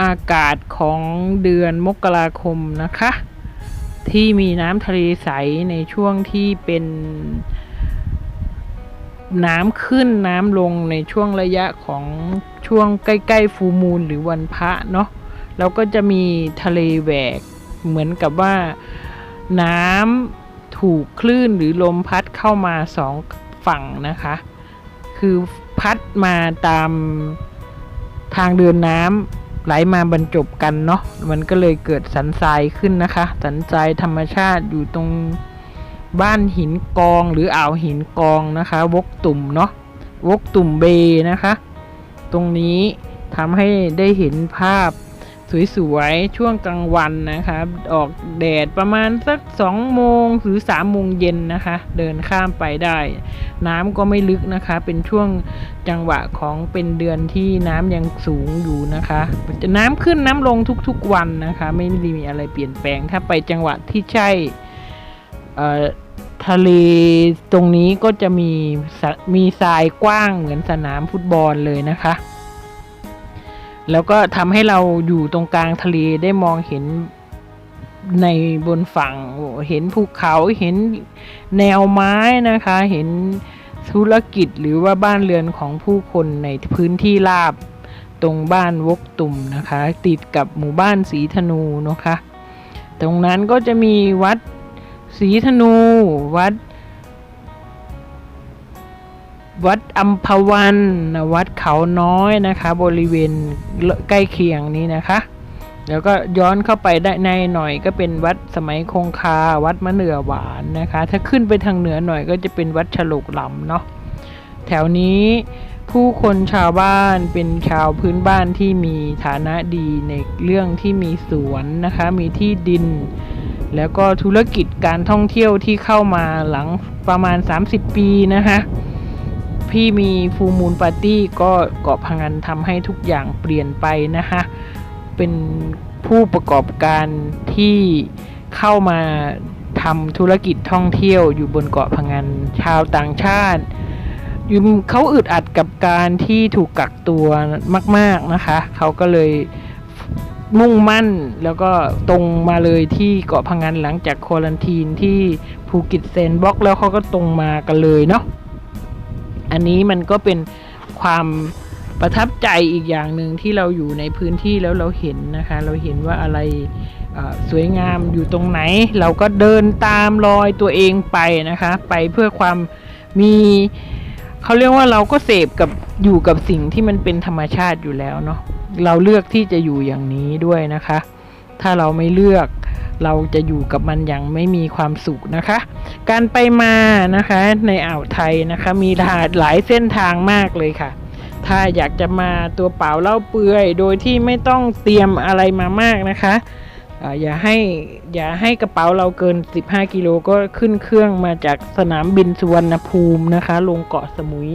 อากาศของเดือนมกราคมนะคะ ที่มีน้ำทะเลใสในช่วงที่เป็น น้ำขึ้นน้ำลงในช่วงระยะของช่วงใกล้ๆฟูมูลหรือวันพระเนาะแล้วก็จะมีทะเลแหวกเหมือนกับว่าน้ำถูกคลื่นหรือลมพัดเข้ามาสองฝั่งนะคะ คือพัดมาตามทางเดินน้ำ ไหลมาบรรจบกันเนาะมันก็เลยเกิดสันทรายขึ้นนะคะ สันทรายธรรมชาติอยู่ตรงบ้านหินกองหรืออ่าวหินกองนะคะ วกตุ่มเนาะวกตุ่มเบนะคะ ตรงนี้ทำให้ได้เห็นภาพ สวยๆ ช่วงกลางวันนะคะออกแดดประมาณสัก2โมงหรือ3โมงเย็นนะคะ เดินข้ามไปได้ น้ำก็ไม่ลึกนะคะ เป็นช่วงจังหวะของเป็นเดือนที่น้ำยังสูงอยู่นะคะจะน้ำขึ้นน้ำลงทุกๆวันนะคะ ไม่ได้มีอะไรเปลี่ยนแปลง ถ้าไปจังหวะที่ใช่ทะเลตรงนี้ก็จะมีมีทรายกว้างเหมือนสนามฟุตบอลเลยนะคะ แล้วก็ทำให้เราอยู่ตรงกลางทะเลได้มองเห็นในบนฝั่งเห็นภูเขาเห็นแนวไม้นะคะ เห็นธุรกิจหรือว่าบ้านเรือนของผู้คนในพื้นที่ราบตรงบ้านวกตุ่มนะคะ ติดกับหมู่บ้านสีธนูนะคะ ตรงนั้นก็จะมีวัดศรีธนู วัด วัดอัมพวันวัดเขาน้อยนะคะ บริเวณใกล้เคียงนี้นะคะแล้วก็ย้อนเข้าไปได้ในหน่อยก็เป็นวัดสมัยคงคา วัดมะเหนือหวานนะคะ ถ้าขึ้นไปทางเหนือหน่อยก็จะเป็นวัดฉลุกลำเนาะแถวนี้ผู้คนชาวบ้านเป็นชาวพื้นบ้านที่มีฐานะดีในเรื่องที่มีสวนนะคะ มีที่ดิน แล้วก็ธุรกิจการท่องเที่ยวที่เข้ามาหลังประมาณ 30 ปีนะคะ พี่มีฟูมูลปาร์ตี้ก็เกาะพังงันทำให้ทุกอย่างเปลี่ยนไปนะคะเป็นผู้ประกอบการที่เข้ามาทำธุรกิจท่องเที่ยวอยู่บนเกาะพังงันชาวต่างชาติอยู่เขาอึดอัดกับการที่ถูกกักตัวมาก ๆนะคะ เขาก็เลยมุ่งมั่นแล้วก็ตรงมาเลยที่เกาะพังงันหลังจากควอลันทีนที่ภูเก็ตเซนบล็อกแล้วเขาก็ตรงมากันเลยเนาะ อันนี้มันก็เป็นความประทับใจอีกอย่างหนึ่งที่เราอยู่ในพื้นที่แล้วเราเห็นนะคะ เราเห็นว่าอะไรสวยงามอยู่ตรงไหน เราก็เดินตามรอยตัวเองไปนะคะ ไปเพื่อความมีเขาเรียกว่าเราก็เสพกับอยู่กับสิ่งที่มันเป็นธรรมชาติอยู่แล้วเนาะเราเลือกที่จะอยู่อย่างนี้ด้วยนะคะ ถ้าเราไม่เลือก เราจะอยู่กับมันอย่างไม่มีความสุขนะคะ การไปมานะคะในอ่าวไทยนะคะ มีหลายเส้นทางมากเลยค่ะ ถ้าอยากจะมาตัวเปล่าเล่าเปื่อย โดยที่ไม่ต้องเตรียมอะไรมามากนะคะอ่าอย่าให้อย่าให้กระเป๋าเราเกิน 15 กิโลก็ขึ้นเครื่องมาจากสนามบินสุวรรณภูมินะคะ ลงเกาะสมุย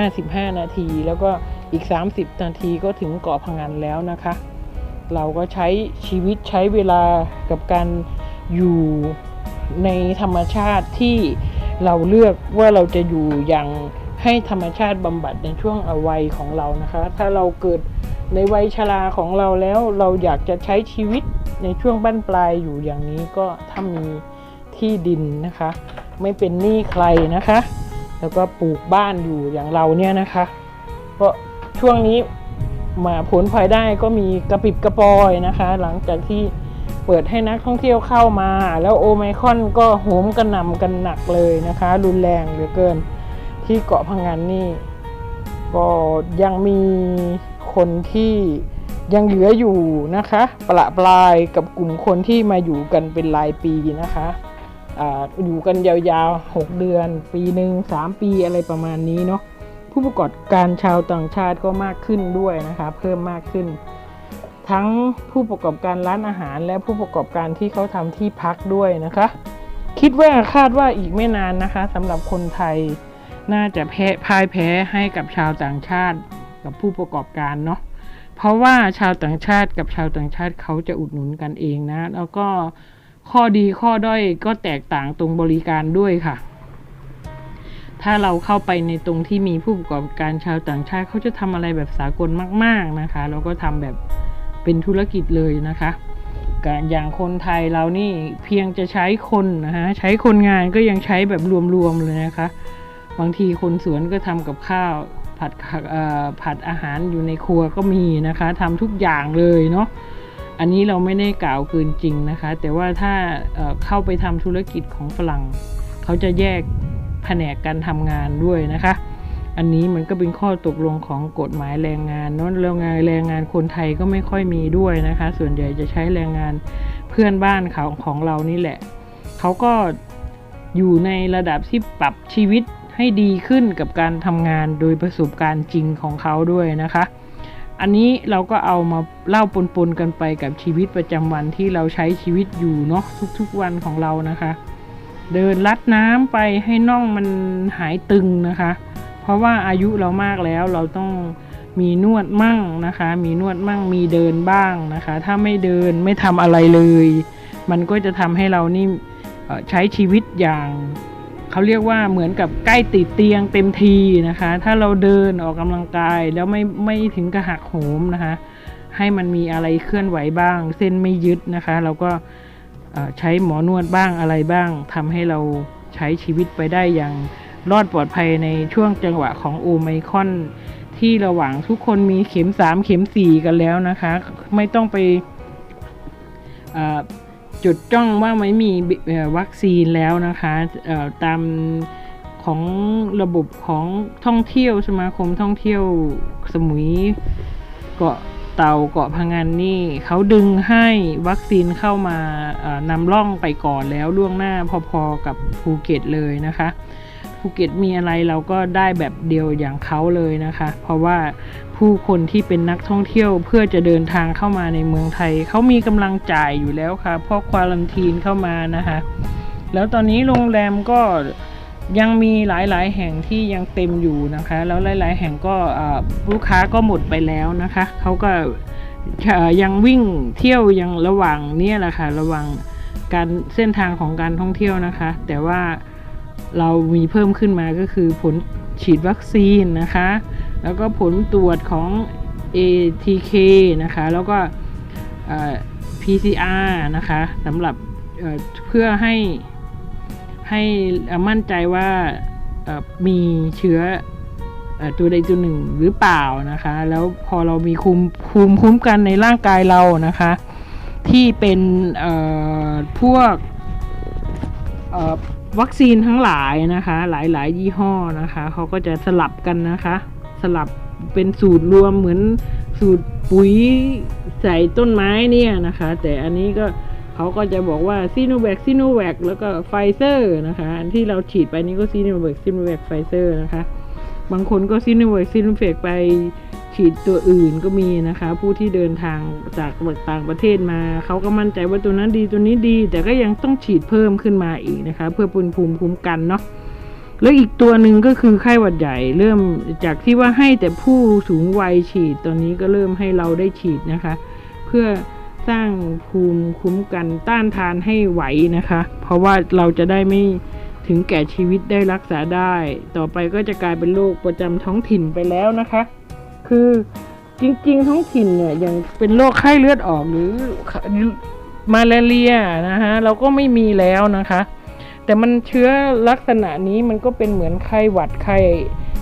55 นาที แล้วก็อีก 30 นาทีก็ถึงเกาะพังงานแล้วนะคะ เราก็ใช้ชีวิตใช้เวลากับการอยู่ในธรรมชาติที่เราเลือกว่าเราจะอยู่อย่างให้ธรรมชาติบำบัดในช่วงอวัยของเรานะคะ ถ้าเราเกิดในวัยชราของเราแล้วเราอยากจะใช้ชีวิตในช่วงบั้นปลายอยู่อย่างนี้ก็ถ้ามีที่ดินนะคะ ไม่เป็นหนี้ใครนะคะ แล้วก็ปลูกบ้านอยู่อย่างเราเนี่ยนะคะ ก็ช่วงนี้ มาผลพลอยได้ก็มีกระปิบกระปอยนะคะ หลังจากที่เปิดให้นักท่องเที่ยวเข้ามา แล้วโอไมคอนก็โหมกระหน่ำกันหนักเลยนะคะ รุนแรงเหลือเกินที่เกาะพังงานนี่ก็ยังมีคนที่ยังเหลืออยู่นะคะ ประปรายกับกลุ่มคนที่มาอยู่กันเป็นรายปีนะคะออยู่กันยาวๆ 6 เดือน ปีหนึ่ง3 ปีอะไรประมาณนี้เนาะ ผู้ประกอบการชาวต่างชาติก็มากขึ้นด้วยนะคะ เพิ่มมากขึ้น ทั้งผู้ประกอบการร้านอาหาร และผู้ประกอบการที่เขาทำที่พักด้วยนะคะ คิดว่าคาดว่าอีกไม่นานนะคะสำหรับคนไทยน่าจะแพ้พ่ายแพ้ให้กับชาวต่างชาติกับผู้ประกอบการเนาะเพราะว่าชาวต่างชาติกับชาวต่างชาติเขาจะอุดหนุนกันเองนะ แล้วก็ข้อดีข้อด้อยก็แตกต่างตรงบริการด้วยค่ะ ถ้าเราเข้าไปในตรงที่มีผู้ประกอบการชาวต่างชาติเขาจะทำอะไรแบบสากลมาก ๆนะคะ แล้วก็ทำแบบเป็นธุรกิจเลยนะคะการอย่างคนไทยเรานี่เพียงจะใช้คนนะฮะใช้คนงานก็ยังใช้แบบรวมๆเลยนะคะ บางทีคนสวนก็ทำกับข้าวผัดผัดอาหารอยู่ในครัวก็มีนะคะทำทุกอย่างเลยเนาะอันนี้เราไม่ได้กล่าวเกินจริงนะคะ แต่ว่าถ้าเข้าไปทำธุรกิจของฝรั่ง เขาจะแยก แผนกการทำงานด้วยนะคะ อันนี้มันก็เป็นข้อตกลงของกฎหมายแรงงานเนาะแรงงานแรงงานคนไทยก็ไม่ค่อยมีด้วยนะคะ ส่วนใหญ่จะใช้แรงงานเพื่อนบ้านเขาของเรานี่แหละ เขาก็อยู่ในระดับที่ปรับชีวิตให้ดีขึ้นกับการทำงานโดยประสบการณ์จริงของเขาด้วยนะคะ อันนี้เราก็เอามาเล่าปนๆกันไปกับชีวิตประจำวันที่เราใช้ชีวิตอยู่เนาะทุกๆวันของเรานะคะ เดินลัดน้ำไปให้น่องมันหายตึงนะคะ เพราะว่าอายุเรามากแล้วเราต้องมีนวดมั่งนะคะ มีนวดมั่งมีเดินบ้างนะคะ ถ้าไม่เดินไม่ทำอะไรเลย มันก็จะทำให้เรานี่ใช้ชีวิตอย่างเขาเรียกว่าเหมือนกับใกล้ติดเตียงเต็มทีนะคะ ถ้าเราเดินออกกำลังกายแล้วไม่ไม่ถึงกระหักโหมนะคะ ให้มันมีอะไรเคลื่อนไหวบ้าง เส้นไม่ยึดนะคะ เราก็ ใช้หมอนวดบ้างอะไรบ้างทำให้เราใช้ชีวิตไปได้อย่างรอดปลอดภัยในช่วงจังหวะของโอไมคอน ที่ระหว่างทุกคนมีเข็ม 3 เข็ม 4 กันแล้วนะคะ ไม่ต้องไปจุดจ้องว่าไม่มีวัคซีนแล้วนะคะตามของระบบของท่องเที่ยวสมาคมท่องเที่ยวสมุยเกาะ เต่าเกาะพังงานนี่เขาดึงให้วัคซีนเข้ามานำร่องไปก่อนแล้วล่วงหน้าพอๆกับภูเก็ตเลยนะคะภูเก็ตมีอะไรเราก็ได้แบบเดียวอย่างเขาเลยนะคะ เพราะว่าผู้คนที่เป็นนักท่องเที่ยวเพื่อจะเดินทางเข้ามาในเมืองไทย เขามีกำลังจ่ายอยู่แล้วค่ะเพราะควาลันทีนเข้ามานะคะ แล้วตอนนี้โรงแรมก็ ยังมีหลายๆ แห่งที่ยังเต็มอยู่นะคะ แล้วหลาย ๆ แห่งก็ลูกค้าก็หมดไปแล้วนะคะเขาก็ยังวิ่งเที่ยวยังระหว่างเนี้แหละค่ะระหว่างการเส้นทางของการท่องเที่ยวนะคะ แต่ว่าเรามีเพิ่มขึ้นมาก็คือผลฉีดวัคซีนนะคะ แล้วก็ผลตรวจของ ATK นะคะ แล้วก็เอ่อ PCR นะคะสำหรับเอ่อเพื่อให้ ให้อ่อมั่นใจว่ามีเชื้ออตัวใดตัวหนึ่งหรือเปล่านะคะ แล้วพอเรามีคุมภูมิคุ้มกันในร่างกายเรานะคะ ที่เป็นพวกวัคซีนทั้งหลายนะคะ หลายๆยี่ห้อนะคะเขาก็จะสลับกันนะคะ สลับเป็นสูตรรวมเหมือนสูตรปุ๋ยใส่ต้นไม้เนี่ยนะคะ แต่อันนี้ก็ เขาก็จะบอกว่าซีโนแวคซีโนแวคแล้วก็ไฟเซอร์นะคะอันที่เราฉีดไปนี่ก็ซีโนแวคซีโนแวคไฟเซอร์นะคะ บางคนก็ซีโนแวคซีโนแวคไปฉีดตัวอื่นก็มีนะคะ ผู้ที่เดินทางจากต่างประเทศมา เขาก็มั่นใจว่าตัวนั้นดีตัวนี้ดี แต่ก็ยังต้องฉีดเพิ่มขึ้นมาอีกนะคะ เพื่อปุนภูมิคุ้มกันเนาะแล้วอีกตัวหนึ่งก็คือไข้หวัดใหญ่เริ่มจากที่ว่าให้แต่ผู้สูงวัยฉีดตอนนี้ก็เริ่มให้เราได้ฉีดนะคะ เพื่อ สร้างภูมิคุ้มกันต้านทานให้ไหวนะคะ เพราะว่าเราจะได้ไม่ถึงแก่ชีวิตได้รักษาได้ ต่อไปก็จะกลายเป็นโรคประจำท้องถิ่นไปแล้วนะคะ คือจริงๆ ท้องถิ่นเนี่ยอย่างเป็นโรคไข้เลือดออกหรือมาลาเรียนะฮะเราก็ไม่มีแล้วนะคะ แต่มันเชื้อลักษณะนี้มันก็เป็นเหมือนไข้หวัดไข้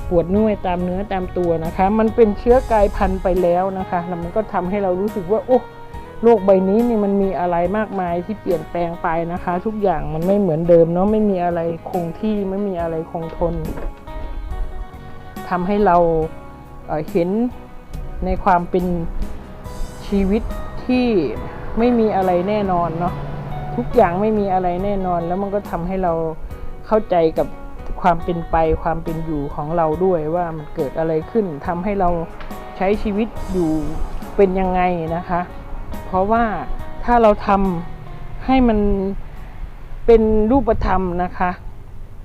ปวดนื้อตามเนื้อตามตัวนะคะ มันเป็นเชื้อกลายพันธุ์ไปแล้วนะคะแล้วมันก็ทำให้เรารู้สึกว่าโอ้ โลกใบนี้นี่มันมีอะไรมากมายที่เปลี่ยนแปลงไปนะคะ ทุกอย่างมันไม่เหมือนเดิมเนาะไม่มีอะไรคงที่ไม่มีอะไรคงทนทำให้เราเเห็นในความเป็นชีวิตที่ไม่มีอะไรแน่นอนเนาะทุกอย่างไม่มีอะไรแน่นอน แล้วมันก็ทำให้เราเข้าใจกับความเป็นไปความเป็นอยู่ของเราด้วยว่ามันเกิดอะไรขึ้นทำให้เราใช้ชีวิตอยู่เป็นยังไงนะคะ เพราะว่าถ้าเราทำให้มันเป็นรูปธรรมนะคะ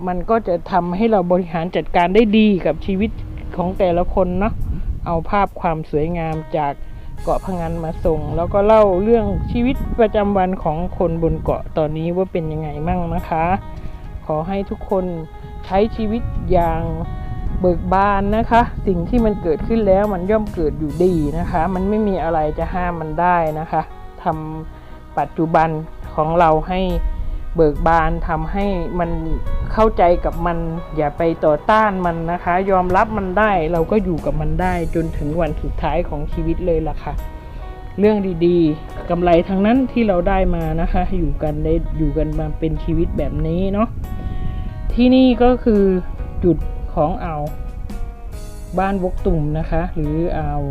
มันก็จะทำให้เราบริหารจัดการได้ดีกับชีวิตของแต่ละคนเนาะเอาภาพความสวยงามจากเกาะพะงันมาส่ง แล้วก็เล่าเรื่องชีวิตประจำวันของคนบนเกาะตอนนี้ว่าเป็นยังไงมั่งนะคะ ขอให้ทุกคนใช้ชีวิตอย่าง เบิกบานนะคะ สิ่งที่มันเกิดขึ้นแล้วมันย่อมเกิดอยู่ดีนะคะ มันไม่มีอะไรจะห้ามมันได้นะคะทำปัจจุบันของเราให้เบิกบานทำให้มันเข้าใจกับมัน อย่าไปต่อต้านมันนะคะ ยอมรับมันได้เราก็อยู่กับมันได้จนถึงวันสุดท้ายของชีวิตเลยล่ะค่ะ เรื่องดีๆกำไรทั้งนั้นที่เราได้มานะคะ อยู่กันได้อยู่กันมาเป็นชีวิตแบบนี้เนาะที่นี่ก็คือจุด ของอ่าวบ้านบกตุ่มนะคะ หรืออ่าว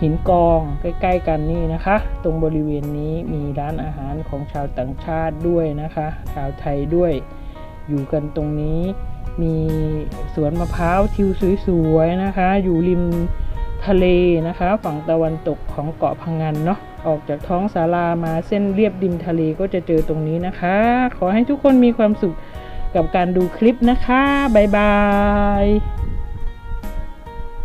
หินกองใกล้ ๆ กันนี่นะคะ ตรงบริเวณนี้มีร้านอาหารของชาวต่างชาติด้วยนะคะ ชาวไทยด้วย อยู่กันตรงนี้มีสวนมะพร้าวทิวสวยๆนะคะ อยู่ริมทะเลนะคะ ฝั่งตะวันตกของเกาะพังงานเนาะออกจากท้องศาลามาเส้นเรียบริมทะเลก็จะเจอตรงนี้นะคะ ขอให้ทุกคนมีความสุข กับการดูคลิปนะคะ บ๊ายบาย